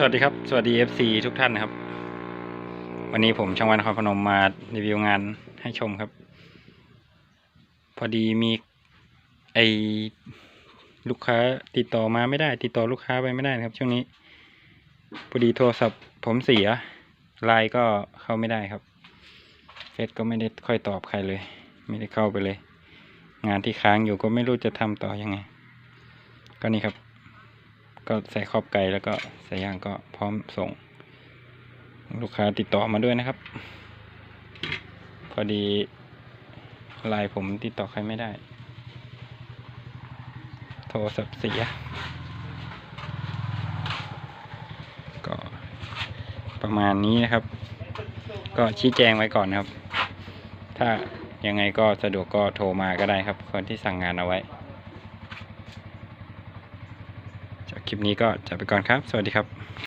สวัสดีครับ สวัสดี FC ทุกท่านนะครับ วันนี้ผมช่างวันครพนมมารีวิวงานให้ชมครับ พอดีมีไอลูกค้าติดต่อมาไม่ได้ ติดต่อลูกค้าไปไม่ได้นะครับ ช่วงนี้ พอดีโทรศัพท์ผมเสียไลน์ก็เข้าไม่ได้ครับเฟซก็ไม่ได้ค่อยตอบใครเลย ไม่ได้เข้าไปเลย งานที่ค้างอยู่ก็ไม่รู้จะทำต่อยังไง ก็นี่ครับ ก็ใส่ขอบไก่แล้วก็ใส่ย่างก็พร้อมส่ง ลูกค้าติดต่อมาด้วยนะครับ พอดีไลน์ผมติดต่อใครไม่ได้ โทรศัพท์เสีย ก็ประมาณนี้นะครับ ก็ชี้แจงไว้ก่อนนะครับ ถ้ายังไงก็สะดวกก็โทรมาก็ได้ครับ คนที่สั่งงานเอาไว้ จากคลิปนี้ก็จะไปก่อนครับ สวัสดีครับ